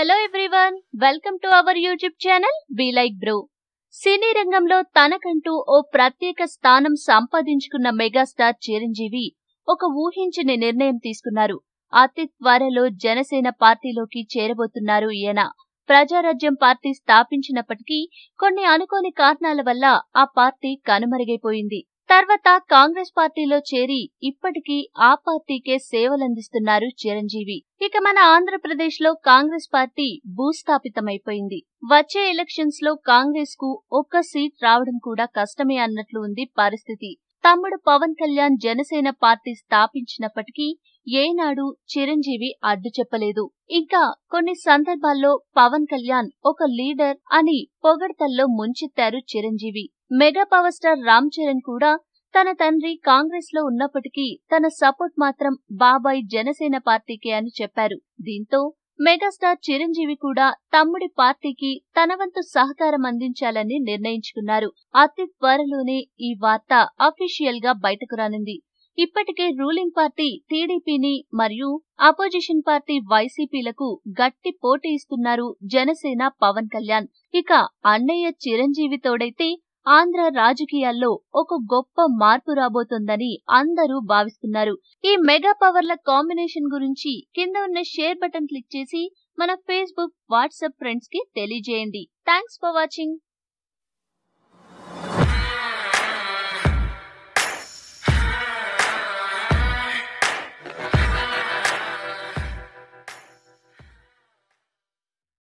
Hello everyone welcome to our YouTube channel be like bro సినీ రంగంలో తనకంటూ ఓ ప్రత్యేక స్థానం సంపాదించుకున్న మెగాస్టార్ చిరంజీవి ఒక ఊహించని నిర్ణయం తీసుకున్నారు. అతి త్వరలో జనసేన పార్టీలోకి చేరబోతున్నారు ఈయన. ప్రజారాజ్యం పార్టీ స్థాపించినప్పటికీ కొన్ని అనుకోని కారణాల వల్ల ఆ పార్టీ కనుమరుగైపోయింది. తర్వాత కాంగ్రెస్ పార్టీలో చేరి ఇప్పటికీ ఆ పార్టీకే సేవలందిస్తున్నారు చిరంజీవి. ఇక మన ఆంధ్రప్రదేశ్లో కాంగ్రెస్ పార్టీ భూస్థాపితమైపోయింది. వచ్చే ఎలక్షన్స్లో కాంగ్రెస్కు ఒక్క సీట్ రావడం కూడా కష్టమే అన్నట్లు ఉంది పరిస్థితి. తమ్ముడు పవన్ కళ్యాణ్ జనసేన పార్టీ స్థాపించినప్పటికీ ఏనాడు చిరంజీవి అడ్డు చెప్పలేదు. ఇంకా కొన్ని సందర్భాల్లో పవన్ కళ్యాణ్ ఒక లీడర్ అని పొగడ్తల్లో ముంచెత్తారు Chiranjeevi. Mega power star Ram Charan కూడా తన తండ్రి కాంగ్రెస్లో ఉన్నప్పటికీ తన సపోర్ట్ మాత్రం బాబాయ్ జనసేన పార్టీకే అని చెప్పారు. దీంతో మెగాస్టార్ చిరంజీవి కూడా తమ్ముడి పార్టీకి తన వంతు సహకారం అందించాలని నిర్ణయించుకున్నారు. అతి త్వరలోనే ఈ వార్త అఫీషియల్గా బయటకు రానుంది. ఇప్పటికే రూలింగ్ పార్టీ టీడీపీని మరియు అపోజిషన్ పార్టీ వైసీపీలకు గట్టి పోటీ ఇస్తున్నారు జనసేన పవన్ కళ్యాణ్. ఇక అన్నయ్య చిరంజీవి తోడైతే ఆంధ్ర రాజకీయాల్లో ఒక గొప్ప మార్పు రాబోతోందని అందరూ భావిస్తున్నారు. ఈ మెగా పవర్ల కాంబినేషన్ గురించి కింద ఉన్న షేర్ బటన్ క్లిక్ చేసి మన ఫేస్బుక్ వాట్సాప్ ఫ్రెండ్స్కి తెలియజేయండి. Thanks for watching.